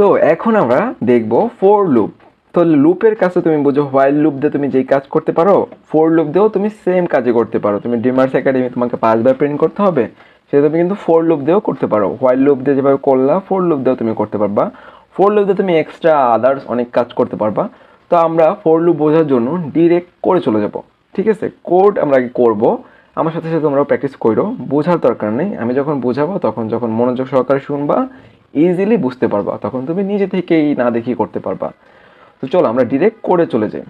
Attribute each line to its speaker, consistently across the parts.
Speaker 1: তো এখন আমরা দেখব ফোর লুপ তো লুপের কাছে তুমি বুঝো হোয়াইল লুপ দিয়ে তুমি যেই কাজ করতে পারো ফোর লুপ দিয়েও তুমি সেম কাজে করতে পারো তুমি ডিমার্স একাডেমি তোমাকে পাঁচবার প্রিন্ট করতে হবে সেটা তুমি কিন্তু ফোর লুপ দিয়েও করতে পারো হোয়াইল লুপ দিয়ে যেভাবে করলা ফোর লুপ দিয়েও তুমি করতে পারবা ফোর লুপ দিয়ে তুমি এক্সট্রা আদার্স অনেক কাজ করতে পারবা তো আমরা ফোর লুপ বোঝার জন্য ডিরেক্ট করে চলে যাব ঠিক আছে কোড আমরা আগে করবো আমার সাথে সাথে তোমরাও প্র্যাকটিস করো বোঝার দরকার নেই আমি যখন বোঝাবো তখন যখন মনোযোগ সহকারে শুনবা ইজিলি বুঝতে পারবা তখন তুমি নিজে থেকেই না দেখি করতে পারবা তো চলো আমরা ডিরেক্ট করে চলে যাই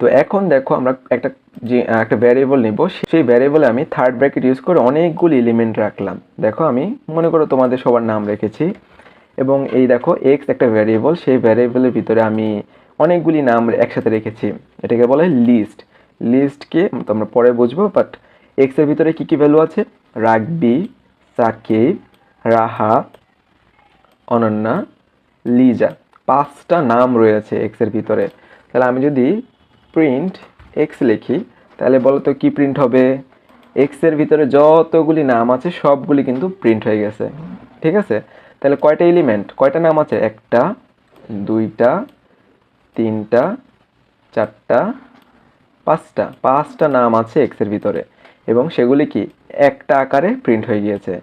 Speaker 1: তো এখন দেখো আমরা একটা যে একটা ভ্যারিয়েবল নেব সেই ভ্যারিয়েবলে আমি থার্ড ব্র্যাকেট ইউজ করে অনেকগুলি এলিমেন্ট রাখলাম দেখো আমি মনে করো তোমাদের সবার নাম রেখেছি এবং এই দেখো এক্স একটা ভ্যারিয়েবল সেই ভ্যারিয়েবলের ভিতরে আমি অনেকগুলি নাম একসাথে রেখেছি এটাকে বলে লিস্ট লিস্টকে তোমরা পরে বুঝবো বাট এক্সের ভিতরে কী কী ভ্যালু আছে রাগবি সাকিব রাহা অনন্যা লিজা পাঁচটা নাম রয়েছে এক্সের ভিতরে তাহলে আমি যদি প্রিন্ট এক্স লিখি তাহলে বলো তো কী প্রিন্ট হবে এক্সের ভিতরে যতগুলি নাম আছে সবগুলি কিন্তু প্রিন্ট হয়ে গেছে ঠিক আছে তাহলে কয়টা এলিমেন্ট কয়টা নাম আছে একটা দুইটা তিনটা চারটা পাঁচটা পাঁচটা নাম আছে এক্সের ভিতরে এবং সেগুলি কি একটা আকারে প্রিন্ট হয়ে গিয়েছে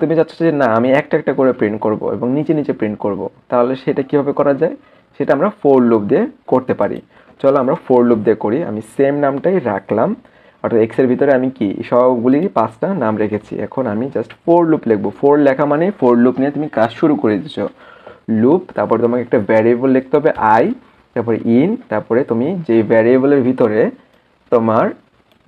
Speaker 1: তুমি চাচ্ছ যে না আমি একটা একটা করে প্রিন্ট করব এবং নিচে নিচে প্রিন্ট করব তাহলে সেটা কিভাবে করা যায় সেটা আমরা ফোর লুপ দিয়ে করতে পারি চলো আমরা ফোর লুপ দিয়ে করি আমি সেম নামটাই রাখলাম অর্থাৎ এক্সের ভিতরে আমি কি সবগুলিরই পাঁচটা নাম রেখেছি এখন আমি জাস্ট ফোর লুপ লিখবো ফোর লেখা মানে ফোর লুপ নিয়ে তুমি কাজ শুরু করে দিচ্ছ লুপ তারপরে তোমাকে একটা ভ্যারিয়েবল লিখতে হবে আই তারপরে ইন তারপরে তুমি যে ভ্যারিয়েবলের ভিতরে তোমার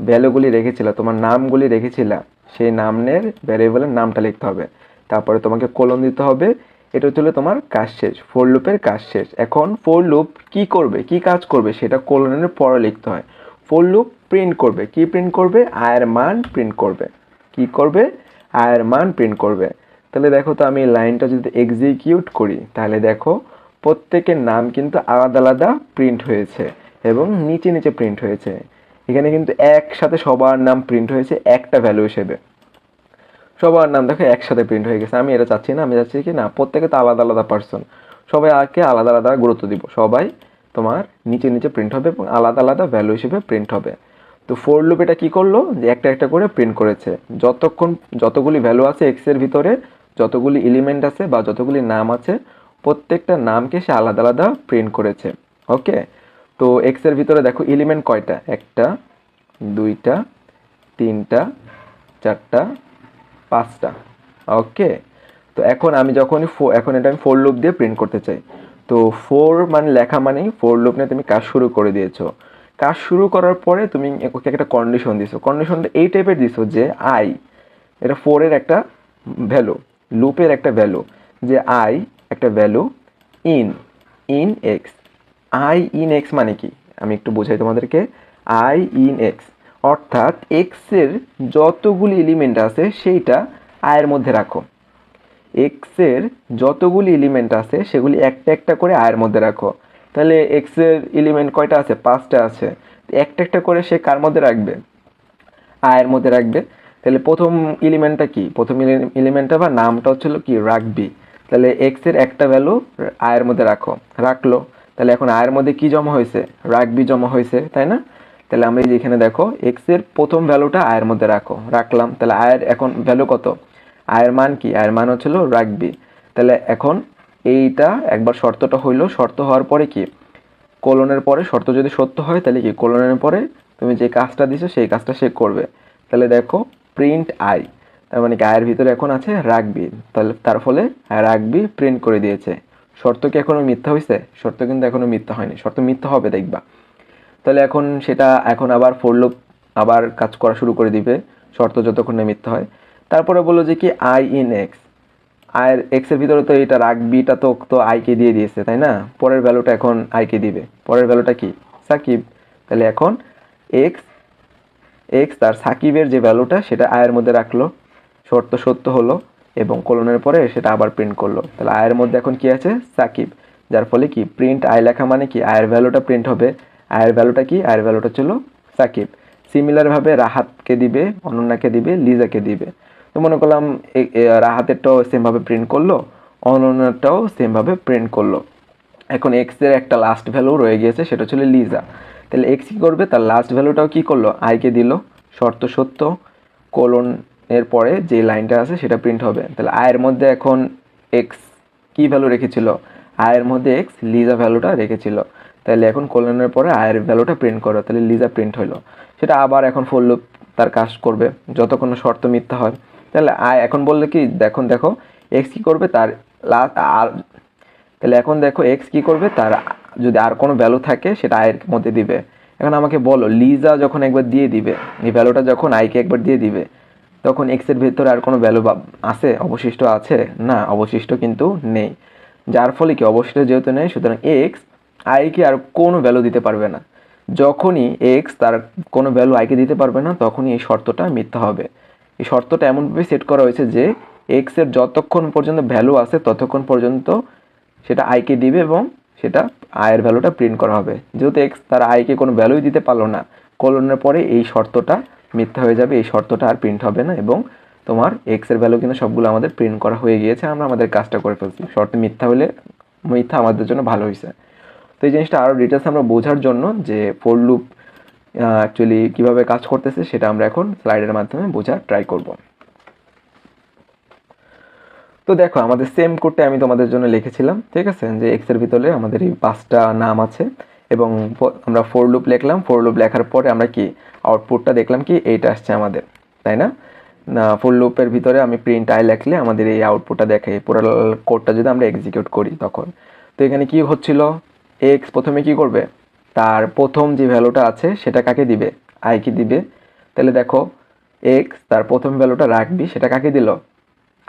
Speaker 1: ভ্যালুগুলি রেখেছিলা তোমার নামগুলি রেখেছিলা সেই নামের ভ্যারিয়েবলের নামটা লিখতে হবে তারপরে তোমাকে কোলন দিতে হবে এটা হচ্ছিলো তোমার কাজ শেষ ফোর লুপের কাজ শেষ এখন ফোর লুপ কি করবে কি কাজ করবে সেটা কোলনের পরে লিখতে হয় ফোর লুপ প্রিন্ট করবে কি প্রিন্ট করবে আয়ের মান প্রিন্ট করবে কি করবে আয়ের মান প্রিন্ট করবে তাহলে দেখো তো আমি লাইনটা যদি এক্সিকিউট করি তাহলে দেখো প্রত্যেকের নাম কিন্তু আলাদা আলাদা প্রিন্ট হয়েছে এবং নিচে নিচে প্রিন্ট হয়েছে এখানে কিন্তু একসাথে সবার নাম প্রিন্ট হয়েছে একটা ভ্যালু হিসেবে সবার নাম দেখো একসাথে প্রিন্ট হয়ে গেছে আমি এটা চাচ্ছি না আমি চাচ্ছি কি না প্রত্যেকে তো আলাদা আলাদা পার্সন সবাই আগে আলাদা আলাদা গুরুত্ব দিব সবাই তোমার নিচে নিচে প্রিন্ট হবে এবং আলাদা আলাদা ভ্যালু হিসেবে প্রিন্ট হবে তো ফোর লুপ এটা কী করলো যে একটা একটা করে প্রিন্ট করেছে যতক্ষণ যতগুলি ভ্যালু আছে এক্সের ভিতরে যতগুলি এলিমেন্ট আছে বা যতগুলি নাম আছে প্রত্যেকটা নামকে সে আলাদা আলাদা প্রিন্ট করেছে ওকে তো এক্সের ভিতরে দেখো এলিমেন্ট কয়টা একটা দুইটা তিনটা চারটা পাঁচটা ওকে তো এখন আমি যখনই ফো এখন এটা আমি ফোর লুপ দিয়ে প্রিন্ট করতে চাই তো ফোর মানে লেখা মানেই ফোর লুপ নিয়ে তুমি কাজ শুরু করে দিয়েছো কাজ শুরু করার পরে তুমি একটা কন্ডিশন দিছো কন্ডিশনটা এই টাইপের দিছো যে আই এটা ফোরের একটা ভ্যালু লুপের একটা ভ্যালু যে আই একটা value in in x I in x মানে কি আমি একটু বোঝাই তোমাদেরকে আই ইন এক্স অর্থাৎ এক্সের যতগুলি এলিমেন্ট আছে সেইটা আয়ের মধ্যে রাখো এক্সের যতগুলি এলিমেন্ট আছে সেগুলি একটা একটা করে আয়ের মধ্যে রাখো তাহলে এক্সের এলিমেন্ট কয়টা আছে পাঁচটা আছে একটা একটা করে সে কার মধ্যে রাখবে আয়ের মধ্যে রাখবে তাহলে প্রথম এলিমেন্টটা কি প্রথম এলিমেন্টটা বা নামটা হচ্ছিল কি রাখবি তাহলে এক্সের একটা ভ্যালু আয়ের মধ্যে রাখো রাখলো তাহলে এখন আয়ের মধ্যে কি জমা হয়েছে রাগবি জমা হয়েছে তাই না তাহলে আমরা এই যেখানে দেখো এক্স এর প্রথম ভ্যালুটা আয়ের মধ্যে রাখো রাখলাম তাহলে আয়ের এখন ভ্যালু কত আয়ের মান কি আয়ের মান হচ্ছিল রাগবি তাহলে এখন এইটা একবার শর্তটা হইলো শর্ত হওয়ার পরে কি কোলনের পরে শর্ত যদি সত্য হয় তাহলে কি কোলনের পরে তুমি যে কাজটা দিছো সেই কাজটা সে করবে তাহলে দেখো প্রিন্ট আই তার মানে কি আয়ের ভিতরে এখন আছে রাগবি তাহলে তার ফলে রাগবি প্রিন্ট করে দিয়েছে শর্ত কি এখনও মিথ্যা হয়েছে শর্ত কিন্তু এখনও মিথ্যা হয়নি শর্ত মিথ্যা হবে দেখবা তাহলে এখন সেটা এখন আবার ফোর লুপ আবার কাজ করা শুরু করে দিবে শর্ত যতক্ষণ না মিথ্যা হয় তারপরে বললো যে কি আই ইন এক্স আয়ের এক্সের ভিতরে তো এটা রাগবিটা তো তো আইকে দিয়ে দিয়েছে তাই না পরের ভ্যালুটা এখন আইকে দিবে পরের ভ্যালুটা কি সাকিব তাহলে এখন এক্স এক্স তার সাকিবের যে ভ্যালুটা সেটা আয়ের মধ্যে রাখলো শর্ত সত্য হলো এবং কোলনের পরে সেটা আবার প্রিন্ট করলো তাহলে আয়ের মধ্যে এখন কি আছে সাকিব যার ফলে কি প্রিন্ট আয় লেখা মানে কি আয়ের ভ্যালুটা প্রিন্ট হবে আয়ের ভ্যালুটা কি আয়ের ভ্যালুটা ছিল সাকিব সিমিলারভাবে রাহাতকে দিবে অনন্যাকে দিবে লিজাকে দিবে তো মনে করলাম রাহাতেরটাও সেমভাবে প্রিন্ট করলো অনন্যাটাও সেমভাবে প্রিন্ট করলো এখন এক্সের একটা লাস্ট ভ্যালু রয়ে গিয়েছে সেটা ছিল লিজা তাহলে এক্স কী করবে তার লাস্ট ভ্যালুটাও কী করলো আয়কে দিল শর্ত সত্য কোলন এরপরে যে লাইনটা আছে সেটা প্রিন্ট হবে তাহলে আয়ের মধ্যে এখন এক্স কি ভ্যালু রেখেছিল আয়ের মধ্যে এক্স লিজা ভ্যালুটা রেখেছিল তাহলে এখন কল্যাণের পরে আয়ের ভ্যালুটা প্রিন্ট করো তাহলে লিজা প্রিন্ট হলো সেটা আবার এখন ফল্লু তার কাজ করবে যতক্ষণ শর্ত মিথ্যা হয় তাহলে আয় এখন বললে কি দেখুন দেখো এক্স কী করবে তার লাস্ট আর তাহলে এখন দেখো এক্স কী করবে তার যদি আর কোনো ভ্যালু থাকে সেটা আয়ের মধ্যে দিবে এখন আমাকে বলো লিজা যখন একবার দিয়ে দিবে এই ভ্যালুটা যখন আইকে একবার দিয়ে দিবে তখন এক্সের ভেতরে আর কোনো ভ্যালু আছে অবশিষ্ট আছে না অবশিষ্ট কিন্তু নেই যার ফলে কি অবশিষ্ট যেহেতু নেই সুতরাং এক্স আইকে আর কোনো ভ্যালু দিতে পারবে না যখনই এক্স তার কোনো ভ্যালু আইকে দিতে পারবে না তখনই এই শর্তটা মিথ্যা হবে এই শর্তটা এমনভাবে সেট করা হয়েছে যে এক্সের যতক্ষণ পর্যন্ত ভ্যালু আছে ততক্ষণ পর্যন্ত সেটা আইকে দিবে এবং সেটা আয়ের ভ্যালুটা প্রিন্ট করা হবে যেহেতু এক্স তার আইকে কোনো ভ্যালুই দিতে পারলো না কলনের পরে এই শর্তটা মিথ্যা হয়ে যাবে এই শর্তটা আর প্রিন্ট হবে না এবং তোমার এক্সের ভ্যালু কিন্তু সবগুলো আমাদের প্রিন্ট করা হয়ে গিয়েছে আমরা আমাদের কাজটা করে ফেলছি শর্ত মিথ্যা হলে মিথ্যা আমাদের জন্য ভালো হয়েছে তো এই জিনিসটা আরও ডিটেলস আমরা বোঝার জন্য যে ফোর লুপ অ্যাকচুয়ালি কীভাবে কাজ করতেছে সেটা আমরা এখন স্লাইডের মাধ্যমে বোঝার ট্রাই করব তো দেখো আমাদের সেম কোডটা আমি তোমাদের জন্য লিখেছিলাম ঠিক আছে যে এক্সের ভিতরে আমাদের এই পাঁচটা নাম আছে এবং আমরা ফোর লুপ লিখলাম ফোর লুপ লেখার পরে আমরা কি আউটপুটটা দেখলাম কি এইটা আসছে আমাদের তাই না না ফুল লুপের ভিতরে আমি প্রিন্ট আই লেখলে আমাদের এই আউটপুটটা দেখে পুরো কোডটা যদি আমরা এক্সিকিউট করি তখন তো এখানে কি হচ্ছিল এক্স প্রথমে কি করবে তার প্রথম যে ভ্যালুটা আছে সেটা কাকে দিবে আই কি দিবে তাহলে দেখো এক্স তার প্রথম ভ্যালুটা রাখবি সেটা কাকে দিল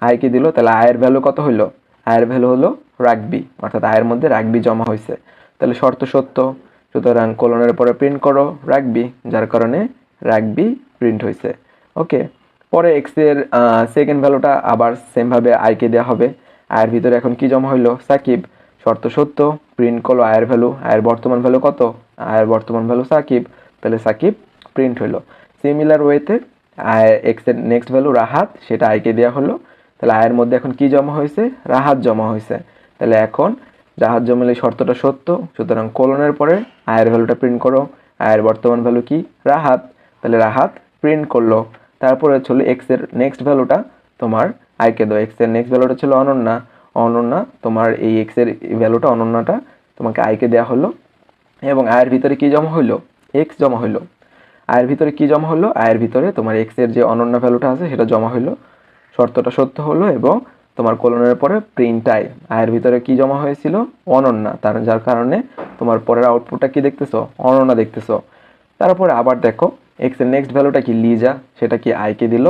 Speaker 1: আই কি দিল তাহলে আয়ের ভ্যালু কত হইলো আয়ের ভ্যালু হলো রাখবি অর্থাৎ আয়ের মধ্যে রাখবি জমা হয়েছে তাহলে শর্ত সত্য সুতরাং কলনের পরে প্রিন্ট করো রাখবি যার কারণে রাখবি প্রিন্ট হয়েছে ওকে পরে এক্সের সেকেন্ড ভ্যালুটা আবার সেমভাবে আইকে দেওয়া হবে আয়ের ভিতরে এখন কি জমা হইলো সাকিব শর্ত সত্য প্রিন্ট করলো আয়ের ভ্যালু আয়ের বর্তমান ভ্যালু কত আয়ের বর্তমান ভ্যালু সাকিব তাহলে সাকিব প্রিন্ট হইলো সিমিলার ওয়েতে আয় এক্সের নেক্সট ভ্যালু রাহাত সেটা আইকে দেওয়া হলো তাহলে আয়ের মধ্যে এখন কি জমা হয়েছে রাহাত জমা হয়েছে তাহলে এখন জাহাজ জমিলে শর্তটা সত্য সুতরাং কোলনের পরে আয়ের ভ্যালুটা প্রিন্ট করো আয়ের বর্তমান ভ্যালু কি রাহাত তাহলে রাহাত প্রিন্ট করলো তারপরে ছিল এক্সের নেক্সট ভ্যালুটা তোমার আয়কে দাও এক্সের নেক্সট ভ্যালুটা ছিল অনন্যা অনন্যা তোমার এই এক্সের ভ্যালুটা অনন্যাটা তোমাকে আয়কে দেওয়া হলো এবং আয়ের ভিতরে কি জমা হইলো এক্স জমা হইলো আয়ের ভিতরে কি জমা হলো আয়ের ভিতরে তোমার এক্সের যে অনন্য ভ্যালুটা আছে সেটা জমা হইলো শর্তটা সত্য হলো এবং তোমার কোলনের পরে প্রিন্ট আই আয়ের ভিতরে কি জমা হয়েছিল অনন্যা তার যার কারণে তোমার পরের আউটপুটটা কি দেখতেছো অনন্যা দেখতেছো তারপরে আবার দেখো এক্সের নেক্সট ভ্যালুটা কি লিজা সেটা কি আয়কে দিল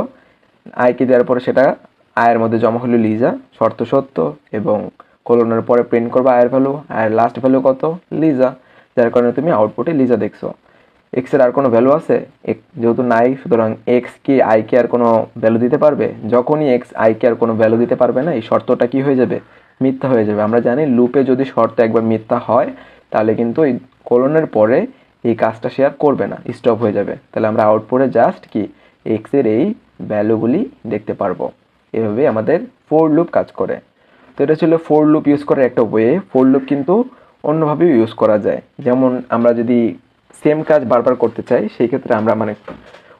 Speaker 1: আইকে দেওয়ার পরে সেটা আয়ের মধ্যে জমা হলো লিজা শর্ত সত্য এবং কোলনের পরে প্রিন্ট করবে আয়ের ভ্যালু আয়ের লাস্ট ভ্যালু কত লিজা যার কারণে তুমি আউটপুটে লিজা দেখছো এক্সের আর কোনো ভ্যালু আছে যেহেতু নাই সুতরাং এক্স কি আইকে আর কোনো ভ্যালু দিতে পারবে যখনই এক্স আইকে আর কোনো ভ্যালু দিতে পারবে না এই শর্তটা কি হয়ে যাবে মিথ্যা হয়ে যাবে আমরা জানি লুপে যদি শর্ত একবার মিথ্যা হয় তাহলে কিন্তু এই কোলনের পরে এই কাজটা শেয়ার করবে না স্টপ হয়ে যাবে তাহলে আমরা আউটপুটে জাস্ট কি এক্সের এই ভ্যালুগুলি দেখতে পারবো এভাবে আমাদের ফোর লুপ কাজ করে তো এটা ছিল ফোর লুপ ইউজ করার একটা ওয়ে ফোর লুপ কিন্তু অন্যভাবেও ইউজ করা যায় যেমন আমরা যদি সেম কাজ বারবার করতে চাই সেই ক্ষেত্রে আমরা মানে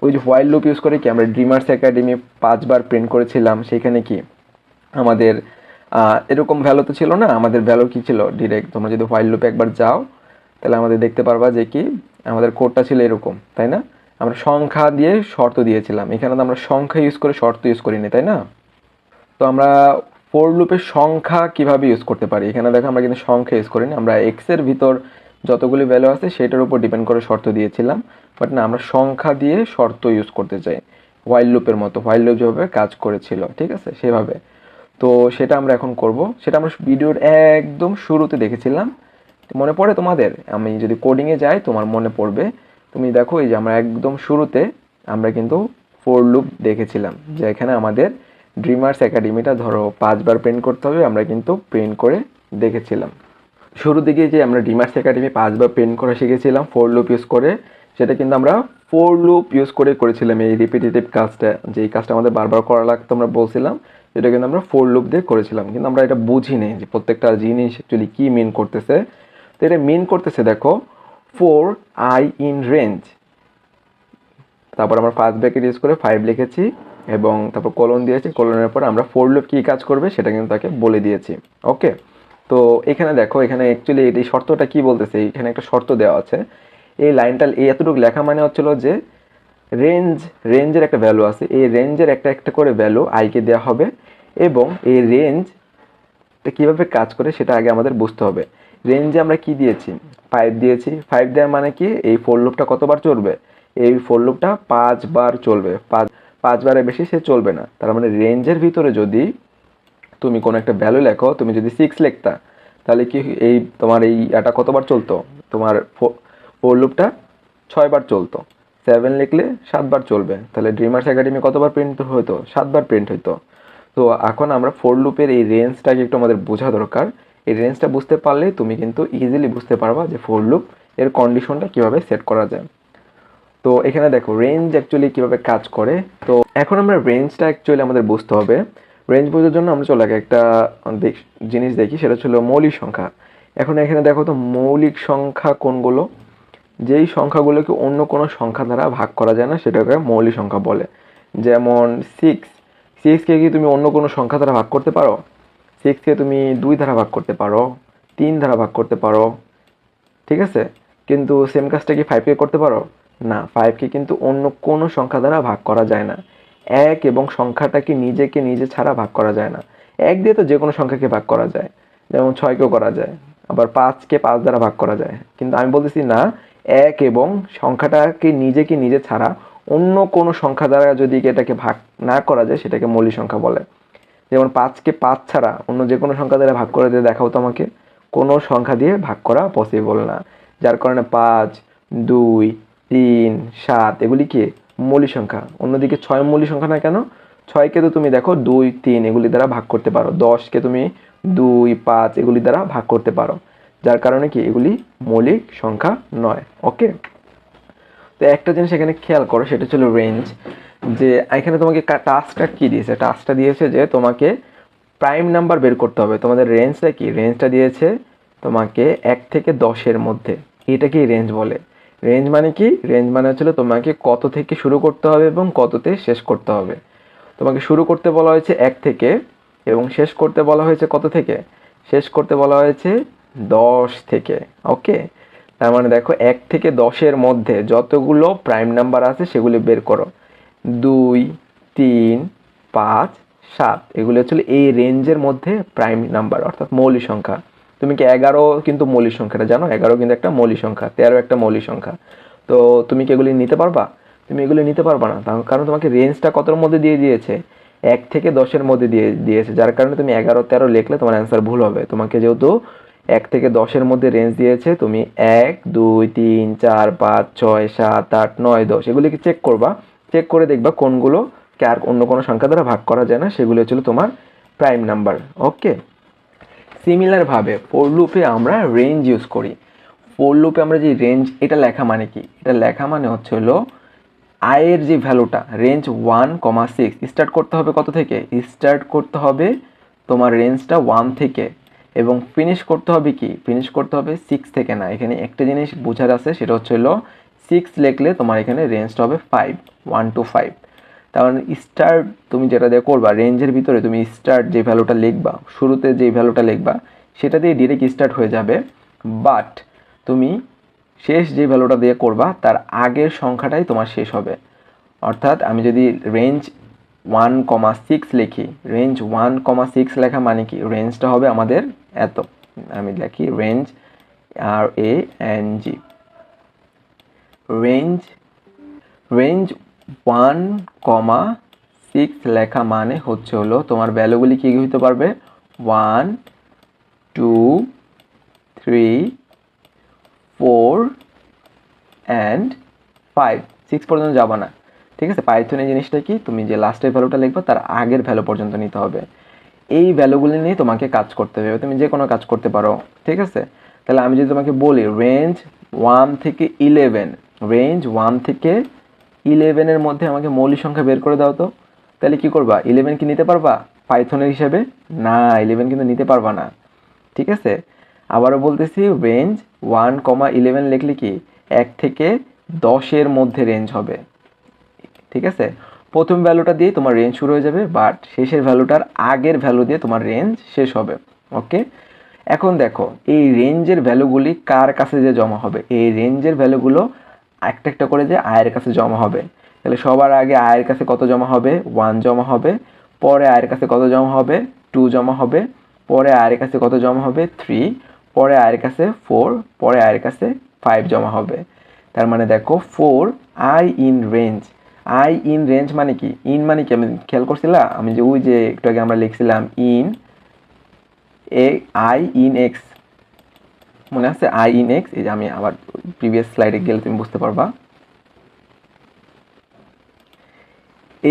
Speaker 1: ওই যে হোয়াইল লুপ ইউজ করে কি আমরা ড্রিমার্স একাডেমি পাঁচবার প্রিন্ট করেছিলাম সেখানে কি আমাদের এরকম ভ্যালু তো ছিল না আমাদের ভ্যালু কী ছিল ডিরেক্ট তোমরা যদি হোয়াইল লুপে একবার যাও তাহলে আমাদের দেখতে পারবা যে কি আমাদের কোডটা ছিল এরকম তাই না আমরা সংখ্যা দিয়ে শর্ত দিয়েছিলাম এখানে তো আমরা সংখ্যা ইউজ করে শর্ত ইউজ করিনি তাই না তো আমরা ফোর লুপের সংখ্যা কিভাবে ইউজ করতে পারি এখানে দেখো আমরা কিন্তু সংখ্যা ইউজ করিনি আমরা এক্সের ভিতর যতগুলি ভ্যালু আছে সেটার উপর ডিপেন্ড করে শর্ত দিয়েছিলাম বাট না আমরা সংখ্যা দিয়ে শর্ত ইউজ করতে চাই হোয়াইল লুপের মতো হোয়াইল লুপ যেভাবে কাজ করেছিল ঠিক আছে সেভাবে তো সেটা আমরা এখন করব সেটা আমরা ভিডিওর একদম শুরুতে দেখেছিলাম মনে পড়ে তোমাদের আমি যদি কোডিংয়ে যাই তোমার মনে পড়বে তুমি দেখো এই যে আমরা একদম শুরুতে আমরা কিন্তু ফোর লুপ দেখেছিলাম যে এখানে আমাদের ড্রিমার্স একাডেমিটা ধরো পাঁচবার প্রিন্ট করতে হবে আমরা কিন্তু প্রিন্ট করে দেখেছিলাম শুরু দিকে যে আমরা ডিমার্স একাডেমি পাঁচবার পেন করা শিখেছিলাম ফোর লুপ ইউজ করে সেটা কিন্তু আমরা ফোর লুপ ইউজ করে করেছিলাম এই রিপিটেটিভ কাজটা এই কাজটা আমাদের বারবার করা লাগতো আমরা বলছিলাম এটা কিন্তু আমরা ফোর লুপ দিয়ে করেছিলাম কিন্তু আমরা এটা বুঝি নেই যে প্রত্যেকটা জিনিস অ্যাকচুয়ালি কী মিন করতেছে তো এটা মিন করতেছে দেখো ফোর আই ইন রেঞ্জ তারপর আমরা ফার্স্ট ব্যাকেট ইউজ করে ফাইভ লিখেছি এবং তারপর কলন দিয়েছি কলনের পর আমরা ফোর লুপ কী কাজ করবে সেটা কিন্তু তাকে বলে দিয়েছি ওকে তো এখানে দেখো এখানে অ্যাকচুয়ালি এই শর্তটা কি বলতেছে এখানে একটা শর্ত দেওয়া আছে এই লাইনটা এই এতটুকু লেখা মানে হচ্ছিল যে রেঞ্জ রেঞ্জের একটা ভ্যালু আছে এই রেঞ্জের একটা একটা করে ভ্যালু আইকে দেওয়া হবে এবং এই রেঞ্জ কীভাবে কাজ করে সেটা আগে আমাদের বুঝতে হবে রেঞ্জে আমরা কি দিয়েছি ফাইভ দিয়েছি ফাইভ দেওয়া মানে কি এই ফোর কতবার চলবে এই ফোর পাঁচবার চলবে পাঁচ পাঁচবারের বেশি সে চলবে না তার মানে রেঞ্জের ভিতরে যদি তুমি কোনো একটা ভ্যালু লেখো তুমি যদি সিক্স লেখতা তাহলে কি এই তোমার এই এটা কতবার চলতো তোমার ফোর লুপটা ছয়বার চলতো সেভেন লিখলে সাতবার চলবে তাহলে ড্রিমার্স একাডেমি কতবার প্রিন্ট হতো সাতবার প্রিন্ট হতো তো এখন আমরা ফোর লুপের এই রেঞ্জটাকে একটু আমাদের বোঝা দরকার এই রেঞ্জটা বুঝতে পারলে তুমি কিন্তু ইজিলি বুঝতে পারবা যে ফোর লুপ এর কন্ডিশনটা কিভাবে সেট করা যায় তো এখানে দেখো রেঞ্জ অ্যাকচুয়ালি কিভাবে কাজ করে তো এখন আমরা রেঞ্জটা অ্যাকচুয়ালি আমাদের বুঝতে হবে রেঞ্জ বোঝার জন্য আমরা চলে একটা জিনিস দেখি সেটা ছিল মৌলিক সংখ্যা এখন এখানে দেখো তো মৌলিক সংখ্যা কোনগুলো যেই সংখ্যাগুলোকে অন্য কোনো সংখ্যা দ্বারা ভাগ করা যায় না সেটাকে মৌলিক সংখ্যা বলে যেমন সিক্স সিক্সকে কি তুমি অন্য কোনো সংখ্যা দ্বারা ভাগ করতে পারো সিক্সকে তুমি দুই দ্বারা ভাগ করতে পারো তিন দ্বারা ভাগ করতে পারো ঠিক আছে কিন্তু সেম কাজটা কি ফাইভকে করতে পারো না ফাইভকে কিন্তু অন্য কোনো সংখ্যা দ্বারা ভাগ করা যায় না এক এবং সংখ্যাটাকে নিজেকে নিজে ছাড়া ভাগ করা যায় না এক দিয়ে তো যে কোনো সংখ্যাকে ভাগ করা যায় যেমন ছয়কেও করা যায় আবার পাঁচকে পাঁচ দ্বারা ভাগ করা যায় কিন্তু আমি বলতেছি না এক এবং সংখ্যাটাকে নিজেকে নিজে ছাড়া অন্য কোনো সংখ্যা দ্বারা যদি এটাকে ভাগ না করা যায় সেটাকে মৌলিক সংখ্যা বলে যেমন পাঁচকে পাঁচ ছাড়া অন্য যে কোনো সংখ্যা দ্বারা ভাগ করে দিয়ে দেখাও তোমাকে কোনো সংখ্যা দিয়ে ভাগ করা পসিবল না যার কারণে পাঁচ দুই তিন সাত এগুলি কি মৌলিক সংখ্যা অন্যদিকে ছয় মৌলিক সংখ্যা না কেন ছয়কে তো তুমি দেখো দুই তিন এগুলি দ্বারা ভাগ করতে পারো দশকে তুমি দুই পাঁচ এগুলি দ্বারা ভাগ করতে পারো যার কারণে কি এগুলি মৌলিক সংখ্যা নয় ওকে তো একটা জিনিস এখানে খেয়াল করো সেটা ছিল রেঞ্জ যে এখানে তোমাকে টাস্কটা কী দিয়েছে টাস্কটা দিয়েছে যে তোমাকে প্রাইম নাম্বার বের করতে হবে তোমাদের রেঞ্জটা কি রেঞ্জটা দিয়েছে তোমাকে এক থেকে দশের মধ্যে এটাকেই রেঞ্জ বলে রেঞ্জ মানে কি রেঞ্জ মানে হচ্ছিলো তোমাকে কত থেকে শুরু করতে হবে এবং কততে শেষ করতে হবে তোমাকে শুরু করতে বলা হয়েছে এক থেকে এবং শেষ করতে বলা হয়েছে কত থেকে শেষ করতে বলা হয়েছে দশ থেকে ওকে তার মানে দেখো এক থেকে দশের মধ্যে যতগুলো প্রাইম নাম্বার আছে সেগুলি বের করো দুই তিন পাঁচ সাত এগুলো হচ্ছিলো এই রেঞ্জের মধ্যে প্রাইম নাম্বার অর্থাৎ মৌলিক সংখ্যা তুমি কি এগারো কিন্তু মৌলিক সংখ্যাটা জানো এগারো কিন্তু একটা মৌলিক সংখ্যা তেরো একটা মৌলিক সংখ্যা তো তুমি কি এগুলি নিতে পারবা তুমি এগুলি নিতে পারবা না কারণ তোমাকে রেঞ্জটা কতর মধ্যে দিয়ে দিয়েছে এক থেকে দশের মধ্যে দিয়ে দিয়েছে যার কারণে তুমি এগারো তেরো লিখলে তোমার অ্যান্সার ভুল হবে তোমাকে যেহেতু এক থেকে দশের মধ্যে রেঞ্জ দিয়েছে তুমি এক দুই তিন চার পাঁচ ছয় সাত আট নয় দশ এগুলিকে চেক করবা চেক করে দেখবা কোনগুলো কে আর অন্য কোনো সংখ্যা দ্বারা ভাগ করা যায় না সেগুলো ছিল তোমার প্রাইম নাম্বার ওকে সিমিলারভাবে ফোর লুপে আমরা রেঞ্জ ইউজ করি ফোর লুপে আমরা যে রেঞ্জ এটা লেখা মানে কি এটা লেখা মানে হচ্ছে হলো আয়ের যে ভ্যালুটা range one comma six start করতে হবে কত থেকে স্টার্ট করতে হবে তোমার রেঞ্জটা ওয়ান থেকে এবং ফিনিশ করতে হবে কি ফিনিশ করতে হবে সিক্স থেকে না এখানে একটা জিনিস বোঝার আছে সেটা হচ্ছে হলো সিক্স লেখলে তোমার এখানে রেঞ্জটা হবে ফাইভ ওয়ান টু ফাইভ কারণ স্টার্ট তুমি যেটা দিয়ে করবা রেঞ্জের ভিতরে তুমি স্টার্ট যে ভ্যালুটা লিখবা শুরুতে যে ভ্যালুটা লিখবা সেটা দিয়ে ডিরেক্ট স্টার্ট হয়ে যাবে বাট তুমি শেষ যে ভ্যালুটা দিয়ে করবা তার আগের সংখ্যাটাই তোমার শেষ হবে অর্থাৎ আমি যদি রেঞ্জ ওয়ান কমা সিক্স লিখি রেঞ্জ ওয়ান কমা সিক্স লেখা মানে কি রেঞ্জটা হবে আমাদের এত আমি লিখি range R A N G range range one comma six লেখা মানে হচ্ছে হলো তোমার ভ্যালুগুলি কী হইতে পারবে one two three four and five six পর্যন্ত যাবো না ঠিক আছে পাইথনের জিনিসটা কি তুমি যে লাস্টের ভ্যালুটা লিখবে তার আগের ভ্যালু পর্যন্ত নিতে হবে এই ভ্যালুগুলি নিয়ে তোমাকে কাজ করতে হবে তুমি যে কোনো কাজ করতে পারো ঠিক আছে তাহলে আমি যদি তোমাকে বলি রেঞ্জ ওয়ান থেকে ইলেভেন রেঞ্জ ওয়ান থেকে ইলেভেনের মধ্যে আমাকে মৌলিক সংখ্যা বের করে দাও তো তাহলে কি করবা ইলেভেন কি নিতে পারবা পাইথনের হিসাবে না ইলেভেন কিন্তু নিতে পারবা না ঠিক আছে আবারও বলতেছি রেঞ্জ ওয়ান কমা ইলেভেন লিখলে কি এক থেকে দশের মধ্যে রেঞ্জ হবে ঠিক আছে প্রথম ভ্যালুটা দিয়ে তোমার রেঞ্জ শুরু হয়ে যাবে বাট শেষের ভ্যালুটার আগের ভ্যালু দিয়ে তোমার রেঞ্জ শেষ হবে ওকে এখন দেখো এই রেঞ্জের ভ্যালুগুলি কার কাছে যে জমা হবে এই রেঞ্জের ভ্যালুগুলো একটা একটা করে যে আয়ের কাছে জমা হবে তাহলে সবার আগে আয়ের কাছে কত জমা হবে ওয়ান জমা হবে পরে আয়ের কাছে কত জমা হবে টু জমা হবে পরে আয়ের কাছে কত জমা হবে থ্রি পরে আয়ের কাছে ফোর পরে আয়ের কাছে ফাইভ জমা হবে তার মানে দেখো for i in range i in range মানে কি ইন মানে কি আমি খেয়াল করছিলাম আমি যে ওই যে একটু আগে আমরা লিখছিলাম ইন এ আই ইন এক্স মনে আছে আই ইন এক্স এই যে আমি আবার প্রিভিয়াস স্লাইডে গেলে তুমি বুঝতে পারবা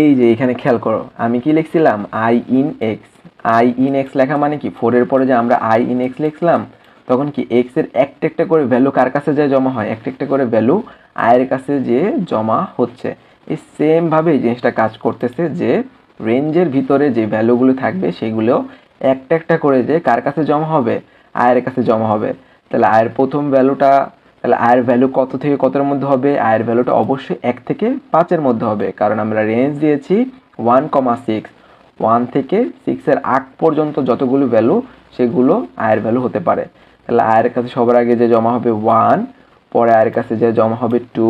Speaker 1: এই যে এখানে খেয়াল করো আমি কি লিখছিলাম i in x I in x লেখা মানে কি ফোরের পরে যে আমরা আই ইন এক্স লিখলাম তখন কি এক্স এর একটা একটা করে ভ্যালু কার কাছে যে জমা হয় একটা একটা করে ভ্যালু আয়ের কাছে যে জমা হচ্ছে এই সেমভাবে এই জিনিসটা কাজ করতেছে যে রেঞ্জের ভিতরে যে ভ্যালুগুলো থাকবে সেগুলো একটা একটা করে যে কার কাছে জমা হবে আয়ের কাছে জমা হবে তাহলে আয়ের প্রথম ভ্যালুটা তাহলে আয়ের ভ্যালু কত থেকে কতর মধ্যে হবে আয়ের ভ্যালুটা অবশ্যই এক থেকে পাঁচের মধ্যে হবে কারণ আমরা রেঞ্জ দিয়েছি ওয়ান কমা সিক্স ওয়ান থেকে সিক্সের আগ পর্যন্ত যতগুলো ভ্যালু সেগুলো আয়ের ভ্যালু হতে পারে তাহলে আয়ের কাছে সবার আগে যে জমা হবে ওয়ান পরে আয়ের কাছে যে জমা হবে টু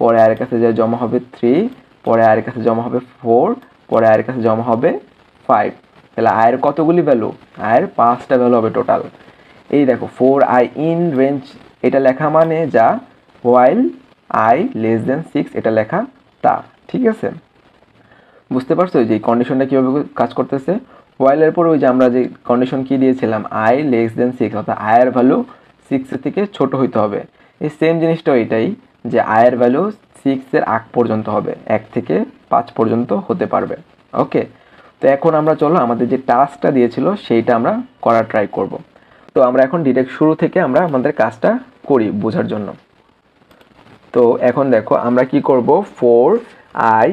Speaker 1: পরে আয়ের কাছে যে জমা হবে থ্রি পরে আয়ের কাছে জমা হবে ফোর পরে আয়ের কাছে জমা হবে ফাইভ তাহলে আয়ের কতগুলি ভ্যালু আয়ের পাঁচটা ভ্যালু হবে টোটাল এই দেখো ফোর আই ইন রেঞ্জ এটা লেখা মানে যা while i less than six এটা লেখা তা ঠিক আছে বুঝতে পারছো যে কন্ডিশনটা কীভাবে কাজ করতেছে হোয়াইলের পর ওই যে আমরা যে কন্ডিশন কী দিয়েছিলাম আই লেস দেন সিক্স অর্থাৎ আয়ের ভ্যালু সিক্সের থেকে ছোট হইতে হবে এই সেম জিনিসটা এটাই যে আয়ের ভ্যালু সিক্সের আগ পর্যন্ত হবে এক থেকে পাঁচ পর্যন্ত হতে পারবে ওকে তো এখন আমরা চলো আমাদের যে টাস্কটা দিয়েছিল সেইটা আমরা করার ট্রাই করব তো আমরা এখন ডিরেক্ট শুরু থেকে আমরা আমাদের কাজটা করি বোঝার জন্য তো এখন দেখো আমরা কি করব ফোর আই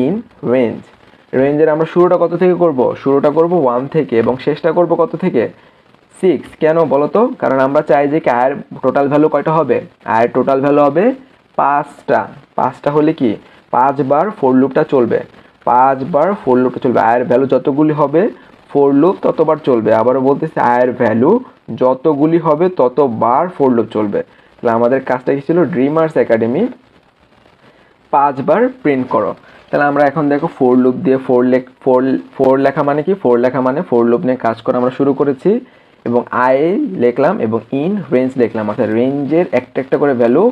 Speaker 1: ইন রেঞ্জ রেঞ্জের আমরা শুরুটা কত থেকে করব শুরুটা করব ওয়ান থেকে এবং শেষটা করব কত থেকে সিক্স কেন বলো তো কারণ আমরা চাই যে আয়ের টোটাল ভ্যালু কয়টা হবে আয়ের টোটাল ভ্যালু হবে পাঁচটা পাঁচটা হলে কি পাঁচবার ফোর লুপটা চলবে পাঁচবার ফোর লুপটা চলবে আয়ের ভ্যালু যতগুলি হবে ফোর লুপ ততবার চলবে আবারও বলতেছি আয়ের ভ্যালু যতগুলি হবে ততবার ফোর লুপ চলবে তাহলে আমাদের কাজটা কি ছিল ড্রিমার্স একাডেমি পাঁচবার প্রিন্ট করো তাহলে আমরা এখন দেখো ফোর লুপ দিয়ে ফোর লেখ ফোর ফোর লেখা মানে কি ফোর লেখা মানে ফোর লুপ নিয়ে কাজ করা আমরা শুরু করেছি এবং আই লিখলাম এবং ইন রেঞ্জ লিখলাম অর্থাৎ রেঞ্জের একটা একটা করে ভ্যালু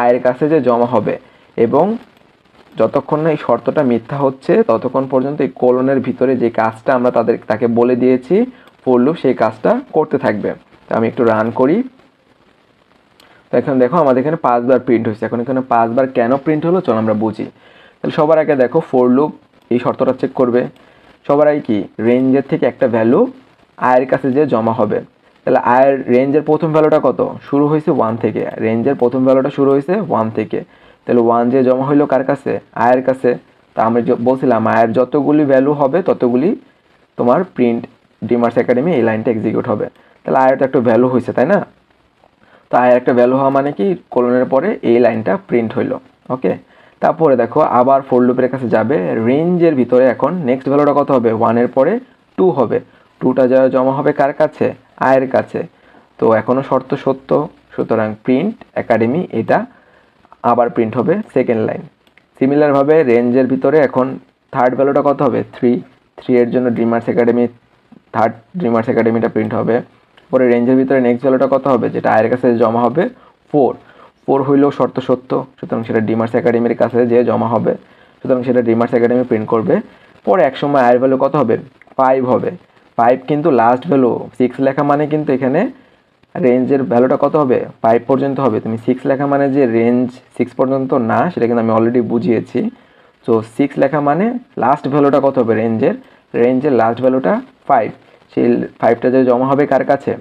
Speaker 1: আয়ের কাছে যে জমা হবে এবং যতক্ষণ না এই শর্তটা মিথ্যা হচ্ছে ততক্ষণ পর্যন্ত এই কোলনের ভিতরে যে কাজটা আমরা তাদের তাকে বলে দিয়েছি ফোর লুপ সেই কাজটা করতে থাকবে তো আমি একটু রান করি তো এখন দেখো আমাদের এখানে পাঁচবার প্রিন্ট হয়েছে এখন এখানে পাঁচবার কেন প্রিন্ট হলো চলো আমরা বুঝি তাহলে সবার আগে দেখো ফোর লুপ এই শর্তটা চেক করবে সবার আগে কি রেঞ্জের থেকে একটা ভ্যালু আয়ের কাছে যে জমা হবে তাহলে আয়ের রেঞ্জের প্রথম ভ্যালুটা কত শুরু হয়েছে ওয়ান থেকে রেঞ্জের প্রথম ভ্যালুটা শুরু হয়েছে ওয়ান থেকে তাহলে ওয়ান যে জমা হইলো কার কাছে আয়ের কাছে তা আমরা বলছিলাম আয়ের যতগুলি ভ্যালু হবে ততগুলি তোমার প্রিন্ট ডিমার্স একাডেমি এই লাইনটা এক্সিকিউট হবে তাহলে আয়ের তো একটা ভ্যালু হয়েছে তাই না তো আয়ের একটা ভ্যালু হওয়া মানে কি কলনের পরে এই লাইনটা প্রিন্ট হইলো ওকে তারপরে দেখো আবার ফোর লুপের কাছে যাবে রেঞ্জের ভিতরে এখন নেক্সট ভ্যালুটা কত হবে ওয়ানের পরে টু হবে টুটা যা জমা হবে কার কাছে আয়ের কাছে তো এখনও শর্ত সত্য সুতরাং প্রিন্ট একাডেমি এটা আবার প্রিন্ট হবে সেকেন্ড লাইন সিমিলারভাবে রেঞ্জের ভিতরে এখন থার্ড ভ্যালুটা কত হবে থ্রি থ্রি এর জন্য ড্রিমার্স একাডেমি থার্ড ড্রিমার্স একাডেমিটা প্রিন্ট হবে পরে রেঞ্জের ভিতরে নেক্সট ভ্যালুটা কত হবে যেটা আয়ের কাছে জমা হবে ফোর ফোর হইলেও শর্ত সত্য সুতরাং সেটা ডিমার্স একাডেমির কাছে যে জমা হবে সুতরাং সেটা ডিমার্স একাডেমি প্রিন্ট করবে পরে একসময় আয়ের ভ্যালু কত হবে ফাইভ হবে ফাইভ কিন্তু লাস্ট ভ্যালু সিক্স লেখা মানে কিন্তু এখানে রেঞ্জের ভ্যালুটা কত হবে ফাইভ পর্যন্ত হবে তুমি সিক্স লেখা মানে যে রেঞ্জ সিক্স পর্যন্ত না সেটা কিন্তু আমি অলরেডি বুঝিয়েছি সো সিক্স লেখা মানে লাস্ট ভ্যালুটা কত হবে রেঞ্জের রেঞ্জের লাস্ট ভ্যালুটা ফাইভ সেই ফাইভটা যে জমা হবে কার কাছে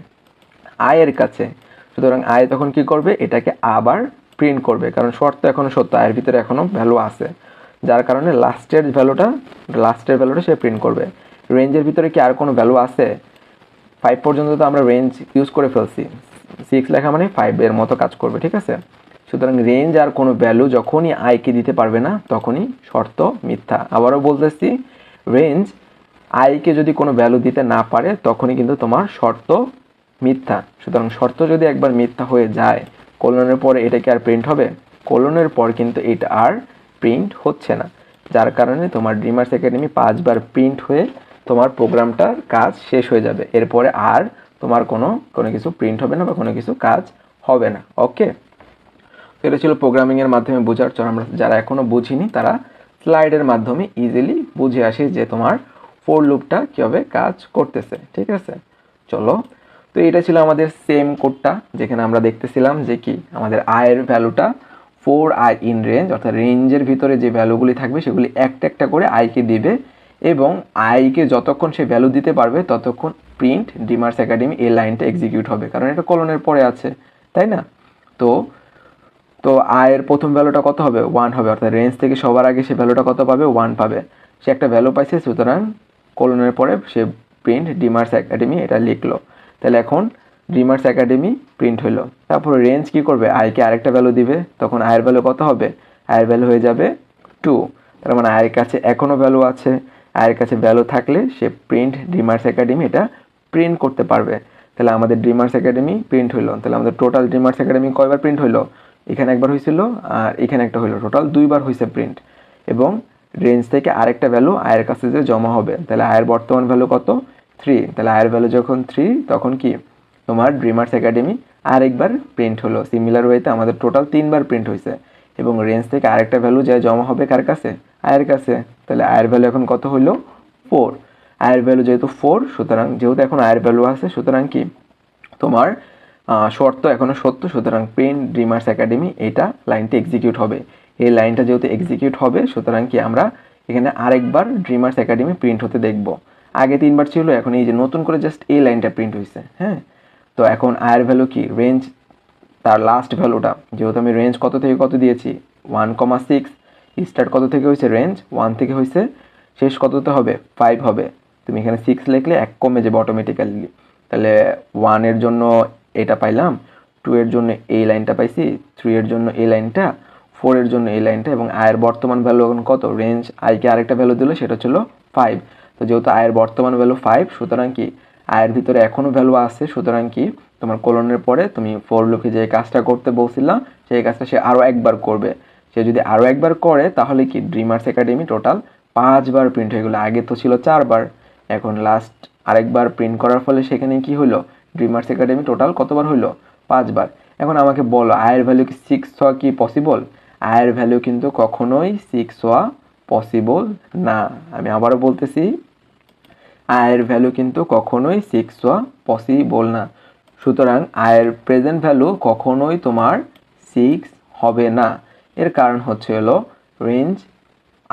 Speaker 1: আয়ের কাছে সুতরাং আয় তখন কি করবে এটাকে আবার প্রিন্ট করবে কারণ শর্ত এখনও সত্য আয়ের ভিতরে এখনও ভ্যালু আছে যার কারণে লাস্টের ভ্যালুটা লাস্টের ভ্যালুটা সে প্রিন্ট করবে রেঞ্জের ভিতরে কি আর কোনো ভ্যালু আছে ফাইভ পর্যন্ত তো আমরা রেঞ্জ ইউজ করে ফেলছি সিক্স লেখা মানে এর মতো কাজ করবে ঠিক আছে সুতরাং রেঞ্জ আর কোনো ভ্যালু যখনই আয়কে দিতে পারবে না তখনই শর্ত মিথ্যা আবারও বলতেছি রেঞ্জ আইকে যদি কোনো ভ্যালু দিতে না পারে তখনই কিন্তু তোমার শর্ত মিথ্যা সুতরাং শর্ত যদি একবার মিথ্যা হয়ে যায় কোলনের পরে এটা কি আর প্রিন্ট হবে কোলনের পর কিন্তু এটা আর প্রিন্ট হচ্ছে না যার কারণে তোমার ড্রিমার্স একাডেমি পাঁচবার প্রিন্ট হয়ে তোমার প্রোগ্রামটার কাজ শেষ হয়ে যাবে এরপরে আর তোমার কোনো কোনো কিছু প্রিন্ট হবে না বা কোনো কিছু কাজ হবে না ওকে এটা ছিল প্রোগ্রামিংয়ের মাধ্যমে বোঝার জন্য আমরা যারা এখনও বুঝিনি তারা স্লাইডের মাধ্যমে ইজিলি বুঝে আসি যে তোমার ফোর লুপটা কীভাবে কাজ করতেছে ঠিক আছে চলো তো এটা ছিল আমাদের সেম কোডটা যেখানে আমরা দেখতেছিলাম যে কি আমাদের আয়ের ভ্যালুটা ফোর আই ইন রেঞ্জ অর্থাৎ রেঞ্জের ভিতরে যে ভ্যালুগুলি থাকবে সেগুলি একটা একটা করে আইকে দিবে এবং আইকে যতক্ষণ সে ভ্যালু দিতে পারবে ততক্ষণ প্রিন্ট ডিমার্স একাডেমি এই লাইনটা এক্সিকিউট হবে কারণ এটা কলনের পরে আছে তাই না তো তো আয়ের প্রথম ভ্যালুটা কত হবে ওয়ান হবে অর্থাৎ রেঞ্জ থেকে সবার আগে সে ভ্যালুটা কত পাবে ওয়ান পাবে সে একটা ভ্যালু পাইছে সুতরাং কোলনের পরে সে প্রিন্ট ডিমার্স একাডেমি এটা লিখলো তাহলে এখন ডিমার্স একাডেমি প্রিন্ট হলো তারপরে রেঞ্জ কি করবে আয়কে আরেকটা ভ্যালু দিবে তখন আয়ের ভ্যালু কত হবে আয়ের ভ্যালু হয়ে যাবে টু তার মানে আয়ের কাছে এখনও ভ্যালু আছে আয়ের কাছে ভ্যালু থাকলে সে প্রিন্ট ডিমার্স একাডেমি এটা প্রিন্ট করতে পারবে তাহলে আমাদের ড্রিমার্স একাডেমি প্রিন্ট হইলো তাহলে আমাদের টোটাল ড্রিমার্স একাডেমি কয়বার প্রিন্ট হইলো এখানে একবার হয়েছিল আর এখানে একটা হইলো টোটাল দুইবার হয়েছে প্রিন্ট এবং রেঞ্জ থেকে আরেকটা ভ্যালু আয়ের কাছে যে জমা হবে তাহলে আয়ের বর্তমান ভ্যালু কত থ্রি তাহলে আয়ের ভ্যালু যখন থ্রি তখন কি তোমার ড্রিমার্স একাডেমি আরেকবার প্রিন্ট হলো সিমিলার ওয়েতে আমাদের টোটাল তিনবার প্রিন্ট হয়েছে এবং রেঞ্জ থেকে আরেকটা ভ্যালু যা জমা হবে কার কাছে আয়ের কাছে তাহলে আয়ের ভ্যালু এখন কত হইল ফোর আয়ের ভ্যালু যেহেতু ফোর সুতরাং যেহেতু এখন আয়ের ভ্যালু আছে সুতরাং কি তোমার শর্ত এখনও সত্য সুতরাং প্রিন্ট ড্রিমার্স একাডেমি এটা লাইনটি এক্সিকিউট হবে এই লাইনটা যেহেতু এক্সিকিউট হবে সুতরাং কি আমরা এখানে আরেকবার ড্রিমার্স একাডেমি প্রিন্ট হতে দেখব আগে তিনবার ছিল এখন এই যে নতুন করে জাস্ট এই লাইনটা প্রিন্ট হয়েছে হ্যাঁ তো এখন আয়ের ভ্যালু কি রেঞ্জ তার লাস্ট ভ্যালুটা যেহেতু আমি রেঞ্জ কত থেকে কত দিয়েছি ওয়ান কমা সিক্স স্টার্ট কত থেকে হয়েছে রেঞ্জ ওয়ান থেকে হয়েছে শেষ কততে হবে ফাইভ হবে তুমি এখানে সিক্স লিখলে এক কমে যাবে অটোমেটিক্যালি তাহলে ওয়ানের জন্য এটা পাইলাম টু এর জন্য এই লাইনটা পাইছি থ্রি এর জন্য এই লাইনটা ফোরের জন্য এই লাইনটা এবং আয়ের বর্তমান ভ্যালু এখন কত রেঞ্জ আইকে আরেকটা ভ্যালু দিল সেটা ছিল ফাইভ তো যেহেতু আয়ের বর্তমান ভ্যালু ফাইভ সুতরাং কি আয়ের ভিতরে এখনও ভ্যালু আছে সুতরাং কি তোমার কোলনের পরে তুমি ফোর লোকে যে কাজটা করতে বলছিলাম সেই কাজটা সে আরও একবার করবে সে যদি আরও একবার করে তাহলে কি ড্রিমার্স একাডেমি টোটাল পাঁচবার প্রিন্ট হয়ে গেলো আগে তো ছিল চারবার এখন লাস্ট আরেকবার প্রিন্ট করার ফলে সেখানে কি হলো ড্রিমার্স একাডেমি টোটাল কতবার হলো পাঁচবার এখন আমাকে বলো আয়ের ভ্যালু কি সিক্স হওয়া কি পসিবল আয়ের ভ্যালু কিন্তু কখনোই সিক্স হওয়া পসিবল না আমি আবারও বলতেছি আয়ের ভ্যালু কিন্তু কখনোই সিক্স হওয়া পসিবল না সুতরাং আয়ের প্রেজেন্ট ভ্যালু কখনোই তোমার সিক্স হবে না এর কারণ হচ্ছে হলো range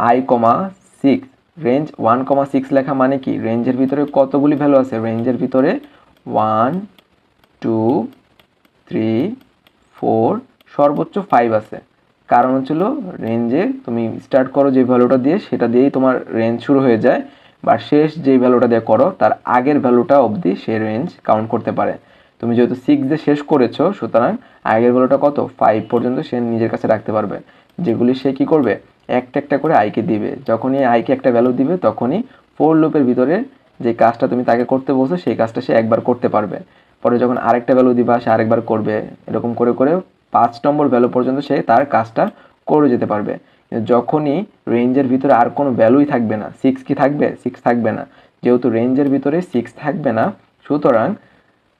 Speaker 1: i comma six range one comma six লেখা মানে কি রেঞ্জের ভিতরে কতগুলি ভ্যালু আছে রেঞ্জের ভিতরে ওয়ান টু থ্রি ফোর সর্বোচ্চ ফাইভ আছে কারণ হচ্ছিল রেঞ্জে তুমি স্টার্ট করো যে ভ্যালুটা দিয়ে সেটা দিয়েই তোমার রেঞ্জ শুরু হয়ে যায় বা শেষ যে ভ্যালুটা দিয়ে করো তার আগের ভ্যালুটা অবধি সে রেঞ্জ কাউন্ট করতে পারে তুমি যেহেতু সিক্স দিয়ে শেষ করেছো সুতরাং আগের ভ্যালুটা কত ফাইভ পর্যন্ত সে নিজের কাছে রাখতে পারবে যেগুলি সে কি করবে একটা একটা করে আইকে দিবে যখনই আইকে একটা ভ্যালু দিবে তখনই ফোর লুপের ভিতরে যে কাজটা তুমি তাকে করতে বলছো সেই কাজটা সে একবার করতে পারবে পরে যখন আরেকটা ভ্যালু দিবা সে আরেকবার করবে এরকম করে করে পাঁচ নম্বর ভ্যালু পর্যন্ত সে তার কাজটা করে যেতে পারবে যখনই রেঞ্জের ভিতরে আর কোনো ভ্যালুই থাকবে না সিক্স কি থাকবে সিক্স থাকবে না যেহেতু রেঞ্জের ভিতরে সিক্স থাকবে না সুতরাং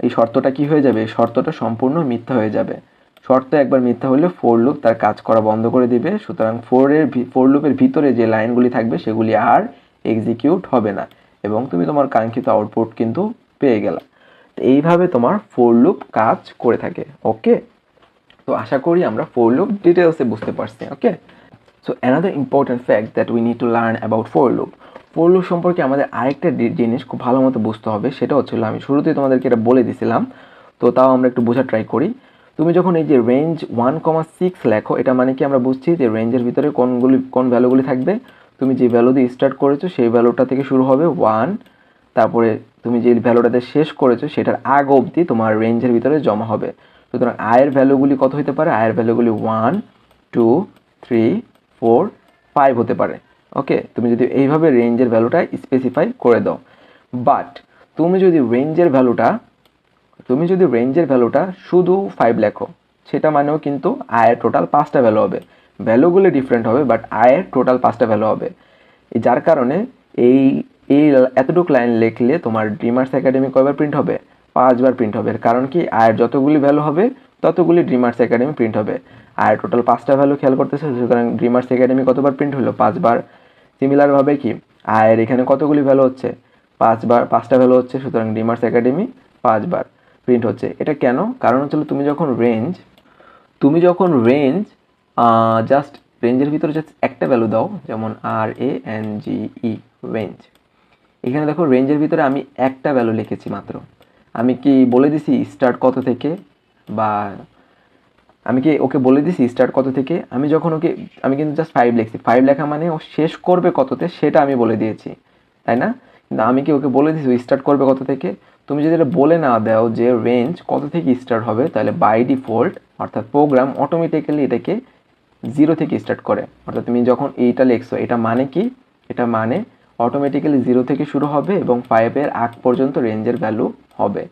Speaker 1: এই শর্তটা কি হয়ে যাবে শর্তটা সম্পূর্ণ মিথ্যা হয়ে যাবে শর্ত একবার মিথ্যা হলে ফোর লুপ তার কাজ করা বন্ধ করে দিবে সুতরাং ফোরের ফোর লুপের ভিতরে যে লাইনগুলি থাকবে সেগুলি আর এক্সিকিউট হবে না এবং তুমি তোমার কাঙ্ক্ষিত আউটপুট কিন্তু পেয়ে গেলা তো এইভাবে তোমার ফোর লুপ কাজ করে থাকে ওকে তো আশা করি আমরা ফোর লুপ ডিটেলসে বুঝতে পারছি okay so another important fact that we need to learn about for loop for loop সম্পর্কে আমাদের আরেকটা জিনিস খুব ভালো মতো বুঝতে হবে সেটা হচ্ছিলো আমি শুরুতেই তোমাদেরকে এটা বলে দিছিলাম তো তাও আমরা একটু বোঝা ট্রাই করি তুমি যখন এই যে রেঞ্জ ওয়ান কমা সিক্স লেখো এটা মানে কি আমরা বুঝছি যে রেঞ্জের ভিতরে কোনগুলি কোন ভ্যালুগুলি থাকবে তুমি যে ভ্যালু দিয়ে স্টার্ট করেছো সেই ভ্যালুটা থেকে শুরু হবে ওয়ান তারপরে তুমি যে ভ্যালুটাতে শেষ করেছো সেটার আগ অবধি তোমার রেঞ্জের ভিতরে জমা হবে সুতরাং আয়ের ভ্যালুগুলি কত হতে পারে আয়ের ভ্যালুগুলি one two three four five হতে পারে ওকে তুমি যদি এইভাবে রেঞ্জের ভ্যালুটা স্পেসিফাই করে দাও বাট তুমি যদি রেঞ্জের ভ্যালুটা তুমি যদি রেঞ্জের ভ্যালুটা শুধু ফাইভ লেখো সেটা মানেও কিন্তু আয়ের টোটাল পাঁচটা ভ্যালু হবে ভ্যালুগুলি ডিফারেন্ট হবে বাট আয়ের টোটাল পাঁচটা ভ্যালু হবে যার কারণে এই এই এতটুকু লাইন লিখলে তোমার ড্রিমার্স একাডেমি কয়বার প্রিন্ট হবে পাঁচবার প্রিন্ট হবে কারণ কি আয়ের যতগুলি ভ্যালু হবে ততগুলি ড্রিমার্স একাডেমি প্রিন্ট হবে আয়ের টোটাল পাঁচটা ভ্যালু খেয়াল করতেছে সুতরাং ড্রিমার্স একাডেমি কতবার প্রিন্ট হলো পাঁচবার সিমিলারভাবে কি আয়ের এখানে কতগুলি ভ্যালু হচ্ছে পাঁচবার পাঁচটা ভ্যালু হচ্ছে সুতরাং ড্রিমার্স একাডেমি পাঁচবার প্রিন্ট হচ্ছে এটা কেন কারণ হচ্ছে তুমি যখন রেঞ্জ তুমি যখন রেঞ্জ জাস্ট রেঞ্জের ভিতরে জাস্ট একটা ভ্যালু দাও যেমন আর A N G E range এখানে দেখো রেঞ্জের ভিতরে আমি একটা ভ্যালু লিখেছি মাত্র আমি কি বলে দিছি স্টার্ট কত থেকে বা আমি কি ওকে বলে দিছি স্টার্ট কত থেকে আমি যখন ওকে আমি কিন্তু জাস্ট ফাইভ লিখছি ফাইভ লেখা মানে ও শেষ করবে কততে সেটা আমি বলে দিয়েছি তাই না কিন্তু আমি কি ওকে বলে দিছি স্টার্ট করবে কত থেকে তুমি যদি এটা বলে না দাও যে রেঞ্জ কত থেকে স্টার্ট হবে তাহলে বাই ডিফল্ট অর্থাৎ প্রোগ্রাম অটোমেটিক্যালি এটাকে জিরো থেকে স্টার্ট করে অর্থাৎ তুমি যখন এইটা লেখছো এটা মানে কি এটা মানে অটোমেটিক্যালি জিরো থেকে শুরু হবে এবং ফাইভের আগ পর্যন্ত রেঞ্জের ভ্যালু হবে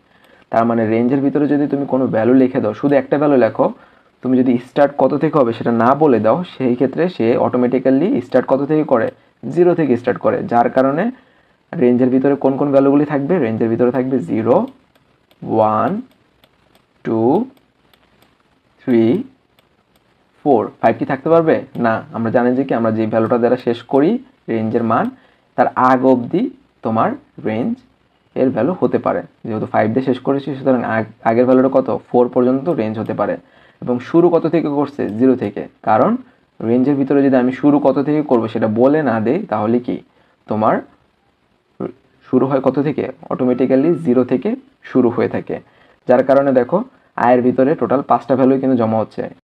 Speaker 1: তার মানে রেঞ্জের ভিতরে যদি তুমি কোনো ভ্যালু লিখে দাও শুধু একটা ভ্যালু লেখো তুমি যদি স্টার্ট কত থেকে হবে সেটা না বলে দাও সেই ক্ষেত্রে সে অটোমেটিক্যালি স্টার্ট কত থেকে করে জিরো থেকে স্টার্ট করে যার কারণে রেঞ্জের ভিতরে কোন কোন ভ্যালুগুলি থাকবে রেঞ্জের ভিতরে থাকবে zero one two three four five কি থাকতে পারবে না আমরা জানি যে কি আমরা যে ভ্যালুটা দ্বারা শেষ করি রেঞ্জের মান তার আগ অবধি তোমার রেঞ্জ এর ভ্যালু হতে পারে যেহেতু ফাইভ দিয়ে শেষ করেছি সুতরাং আগের ভ্যালুটা কত ফোর পর্যন্ত রেঞ্জ হতে পারে এবং শুরু কত থেকে করছে জিরো থেকে কারণ রেঞ্জের ভিতরে যদি আমি শুরু কত থেকে করব সেটা বলে না দেই তাহলে কি তোমার শুরু হয় কত থেকে অটোমেটিক্যালি জিরো থেকে শুরু হয়ে থাকে যার কারণে দেখো আয়ের ভিতরে টোটাল পাঁচটা ভ্যালু কিন্তু জমা হচ্ছে